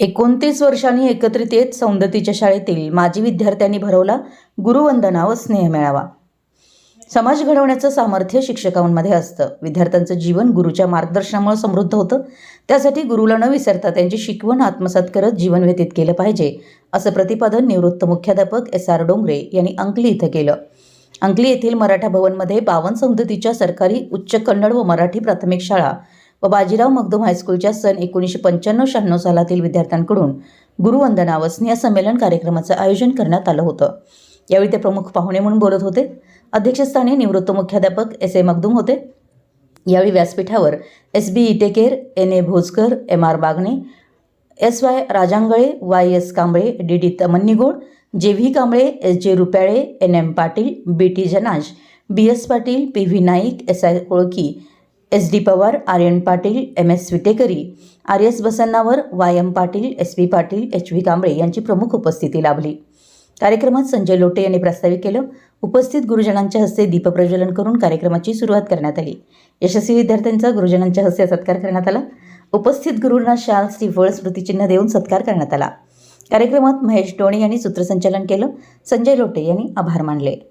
एकोणतीस वर्षांनी एकत्रित येत सौंदतीच्या शाळेतील माजी विद्यार्थ्यांनी भरवला गुरुवंदना व स्नेह मेळावा. समाज घडवण्याचं सामर्थ्य शिक्षकांमध्ये असतं. विद्यार्थ्यांचं जीवन गुरुच्या मार्गदर्शनामुळे समृद्ध होतं. त्यासाठी गुरुला न विसरता त्यांची शिकवण आत्मसात करत जीवन व्यतीत केलं पाहिजे असं प्रतिपादन निवृत्त मुख्याध्यापक एस आर डोंगरे यांनी अंकली इथं केलं. अंकली येथील मराठा भवनमध्ये बावन सौंदतीच्या सरकारी उच्च कन्नड व मराठी प्राथमिक शाळा व बाजीराव मगदूम हायस्कूलच्या सन एकोणीसशे पंच्याण्णव शहाण्णव सालातील विद्यार्थ्यांकडून गुरुवंदना व स्नेहसंमेलन कार्यक्रमाचं आयोजन करण्यात आलं होतं. यावेळी ते प्रमुख पाहुणे म्हणून बोलत होते. अध्यक्षस्थानी निवृत्त मुख्याध्यापक एस ए मगदूम होते. यावेळी व्यासपीठावर S B Itekar N A Bhojkar M R Bagane S Y Rajangale Y S Kamble D D Tamannigoud J V Kamble S J Rupyale N M Patil B T Janaj B S Patil P V Naik S I Kolki S D Pawar Aryan Patil M S Vitekari R S Basannavar Y M Patil S V Patil H V Kamble यांची प्रमुख उपस्थिती लाभली. कार्यक्रमात संजय लोटे यांनी प्रस्तावित केलं. उपस्थित गुरुजनांच्या हस्ते दीपप्रज्वलन करून कार्यक्रमाची सुरुवात करण्यात आली. यशस्वी विद्यार्थ्यांचा गुरुजनांच्या हस्ते सत्कार करण्यात आला. उपस्थित गुरुंना शाल श्रीफळ स्मृतिचिन्ह देऊन सत्कार करण्यात आला. कार्यक्रमात महेश टोणे यांनी सूत्रसंचालन केलं. संजय लोटे यांनी आभार मानले.